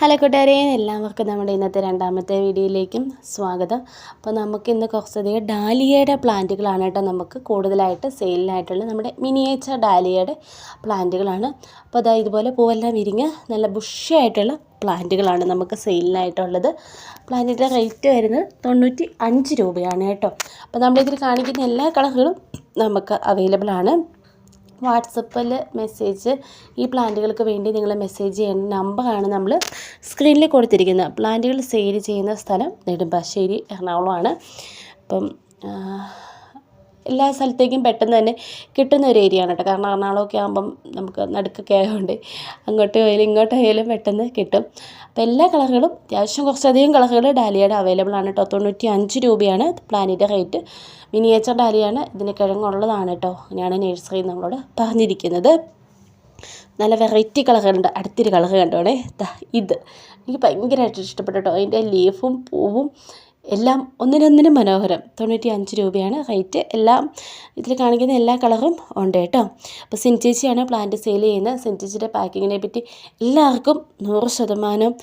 Hello കൂട്ടുകാരെ എല്ലാവർക്കും നമ്മുടെ ഇന്നത്തെ രണ്ടാമത്തെ വീഡിയോയിലേക്കും സ്വാഗതം. അപ്പോൾ നമുക്ക് ഇന്ന് കുറച്ചധികം ഡാലിയയുടെ പ്ലാന്റുകളാണ് കേട്ടോ നമുക്ക് കൂടുതലായിട്ട് സെയിലിനായിട്ടുള്ള നമ്മുടെ മിനിയേച്ചർ ഡാലിയയുടെ പ്ലാന്റുകളാണ്. അപ്പോൾ അതായത് ഇതുപോലെ പൂവെല്ലാം വിരിഞ്ഞ് നല്ല ബുഷിയായിട്ടുള്ള പ്ലാന്റുകളാണ് നമുക്ക് സെയിലിനായിട്ടുള്ളത്. പ്ലാന്റിന്റെ റേറ്റ് വരുന്നത് തൊണ്ണൂറ്റി അഞ്ച് രൂപയാണ് കേട്ടോ. അപ്പോൾ നമ്മളിതിൽ കാണിക്കുന്ന എല്ലാ കളറുകളും നമുക്ക് അവൈലബിൾ ആണ്. വാട്സപ്പിൽ മെസ്സേജ് ഈ പ്ലാന്റുകൾക്ക് വേണ്ടി നിങ്ങൾ മെസ്സേജ് ചെയ്യേണ്ട നമ്പറാണ് നമ്മൾ സ്ക്രീനിൽ കൊടുത്തിരിക്കുന്ന പ്ലാന്റുകൾ സെയിൽ ചെയ്യുന്ന സ്ഥലം നെടുമ്പാശ്ശേരി എറണാകുളമാണ്. അപ്പം എല്ലാ സ്ഥലത്തേക്കും പെട്ടെന്ന് തന്നെ കിട്ടുന്ന ഒരു ഏരിയ ആണ് കേട്ടോ. കാരണം എറണാകുളമൊക്കെ ആകുമ്പം നമുക്ക് നടുക്കൊക്കെ ആയതുകൊണ്ട് അങ്ങോട്ട് പോയാലും ഇങ്ങോട്ട് പോയാലും പെട്ടെന്ന് കിട്ടും. അപ്പോൾ എല്ലാ കളറുകളും അത്യാവശ്യം കുറച്ചധികം കളറുകൾ ഡാലിയയുടെ അവൈലബിൾ ആണ് കേട്ടോ. തൊണ്ണൂറ്റി അഞ്ച് രൂപയാണ് പ്ലാനിന്റെ റേറ്റ്. മിനിയേച്ചർ ഡാലിയാണ് ഇതിന് കിഴങ്ങുള്ളതാണ് കേട്ടോ. അങ്ങനെയാണ് നേഴ്സറി നമ്മളോട് പറഞ്ഞിരിക്കുന്നത്. നല്ല വെറൈറ്റി കളറുണ്ട് അടുത്തൊരു കളർ കണ്ടോണേ. ഇത്. എനിക്ക് ഭയങ്കരമായിട്ട് ഇഷ്ടപ്പെട്ടു അതിന്റെ ലീഫും പൂവും എല്ലാം ഒന്നിനൊന്നിനും മനോഹരം. തൊണ്ണൂറ്റി അഞ്ച് രൂപയാണ് റേറ്റ്. എല്ലാം ഇതിൽ കാണിക്കുന്ന എല്ലാ കളറും ഉണ്ട് കേട്ടോ. അപ്പോൾ സിൻചേച്ചിയാണ് പ്ലാന്റ് സെയിൽ ചെയ്യുന്നത്. സിൻചേച്ചിയുടെ പാക്കിങ്ങിനെ പറ്റി എല്ലാവർക്കും നൂറ് ശതമാനം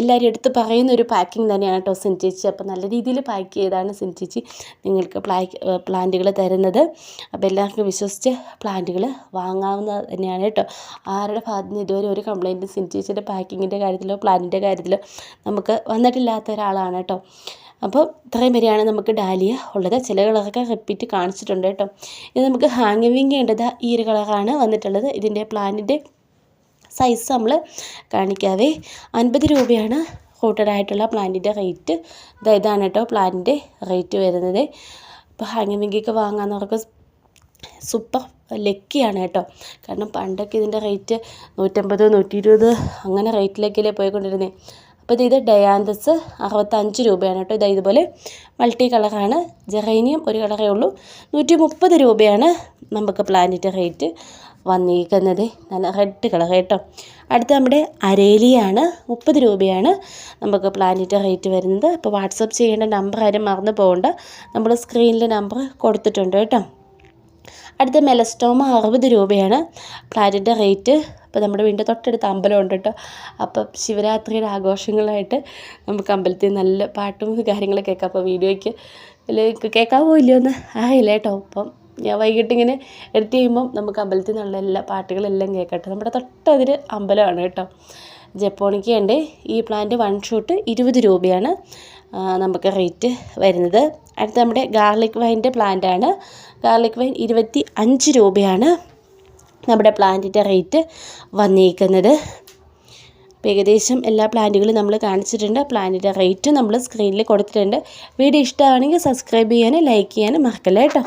എല്ലാവരും എടുത്ത് പറയുന്ന ഒരു പാക്കിംഗ് തന്നെയാണ് കേട്ടോ സിൻചേച്ചി അപ്പോൾ നല്ല രീതിയിൽ പാക്ക് ചെയ്താണ് സിൻചേച്ചി നിങ്ങൾക്ക് പ്ലാന്റുകൾ തരുന്നത്. അപ്പോൾ എല്ലാവർക്കും വിശ്വസിച്ച് പ്ലാന്റുകൾ വാങ്ങാവുന്ന തന്നെയാണ് കേട്ടോ. ആരുടെ ഭാഗത്തു നിന്ന് ഇതുവരെ ഒരു കംപ്ലയിന്റ് സിൻചേച്ചിയുടെ പാക്കിങ്ങിന്റെ കാര്യത്തിലോ പ്ലാന്റിന്റെ കാര്യത്തിലോ നമുക്ക് വന്നിട്ടില്ലാത്ത ഒരാളാണ് കേട്ടോ. അപ്പോൾ ഇത്രയും വരെയാണ് നമുക്ക് ഡാലിയ ഉള്ളത്. ചില കളറൊക്കെ റിപ്പീറ്റ് കാണിച്ചിട്ടുണ്ട് കേട്ടോ. ഇത് നമുക്ക് ഹാങ്ങിങ് ചെയ്യേണ്ടത് ഈ ഒരു കളറാണ് വന്നിട്ടുള്ളത്. ഇതിന്റെ പ്ലാന്റിന്റെ സൈസ് നമ്മൾ കാണിക്കാവേ. അൻപത് രൂപയാണ് റൂട്ടഡ് ആയിട്ടുള്ള പ്ലാന്റിന്റെ റേറ്റ് ഇതാണ് കേട്ടോ പ്ലാന്റിന്റെ റേറ്റ് വരുന്നത്. ഇപ്പോൾ ഹാങ്ങിങ് വിങ്കിയൊക്കെ വാങ്ങാന്നവർക്ക് സൂപ്പർ ലക്കിയാണ് കേട്ടോ കാരണം പണ്ടൊക്കെ ഇതിന്റെ റേറ്റ് നൂറ്റമ്പത് നൂറ്റി ഇരുപത് അങ്ങനെ റേറ്റിലേക്കല്ലേ പോയിക്കൊണ്ടിരുന്നത് അപ്പോൾ ഇത് ഡയാന്തസ് അറുപത്തഞ്ച് രൂപയാണ് കേട്ടോ ഇതാ ഇതുപോലെ മൾട്ടി കളറാണ് ജെറേനിയം ഒരു കളറേ ഉള്ളൂ. നൂറ്റി മുപ്പത് രൂപയാണ് നമുക്ക് പ്ലാന്റിന്റെ റേറ്റ് വന്നിരിക്കുന്നത്. നല്ല റെഡ് കളർ കേട്ടോ. അടുത്ത നമ്മുടെ അരേലിയാണ്. മുപ്പത് രൂപയാണ് നമുക്ക് പ്ലാനിന്റെ റേറ്റ് വരുന്നത്. അപ്പോൾ വാട്സപ്പ് ചെയ്യേണ്ട നമ്പർ ആരും മറന്നു പോകണ്ട. നമ്മൾ സ്ക്രീനിൽ നമ്പർ കൊടുത്തിട്ടുണ്ട് കേട്ടോ. അടുത്ത മെലസ്റ്റോമ അറുപത് രൂപയാണ്. പ്ലാനിന്റെ റേറ്റ് അപ്പോൾ നമ്മുടെ വീടിന്റെ തൊട്ടടുത്ത് അമ്പലമുണ്ട് കേട്ടോ. അപ്പം ശിവരാത്രിയുടെ ആഘോഷങ്ങളായിട്ട് നമുക്ക് അമ്പലത്തിൽ നല്ല പാട്ടും കാര്യങ്ങളൊക്കെ കേൾക്കാം. അപ്പോൾ വീഡിയോയ്ക്ക് കേൾക്കാവോ ഇല്ലയോ എന്ന് അറിയില്ല കേട്ടോ. അപ്പം ഞാൻ വൈകിട്ട് ഇങ്ങനെ എഡിറ്റ് ചെയ്യുമ്പം നമുക്ക് അമ്പലത്തിൽ നിന്നുള്ള എല്ലാ പാട്ടുകളെല്ലാം കേൾക്കട്ടെ. നമ്മുടെ തൊട്ടതിൽ അമ്പലമാണ് കേട്ടോ. ജപ്പോണിക്കുണ്ട് ഈ പ്ലാന്റ് വൺ ഷൂട്ട് ഇരുപത് രൂപയാണ് നമുക്ക് റേറ്റ് വരുന്നത്. അടുത്ത നമ്മുടെ ഗാർലിക് വൈന്റെ പ്ലാന്റാണ് ഗാർലിക് വൈൻ ഇരുപത്തി അഞ്ച് രൂപയാണ് നമ്മുടെ പ്ലാന്റിന്റെ റേറ്റ് വന്നിരിക്കുന്നത് ഏകദേശം എല്ലാ പ്ലാന്റുകളും നമ്മൾ കാണിച്ചിട്ടുണ്ട്. പ്ലാന്റിന്റെ റേറ്റ് നമ്മൾ സ്ക്രീനിൽ കൊടുത്തിട്ടുണ്ട്. വീഡിയോ ഇഷ്ടമാണെങ്കിൽ സബ്സ്ക്രൈബ് ചെയ്യാനും ലൈക്ക് ചെയ്യാനും മറക്കല്ലേ കേട്ടോ.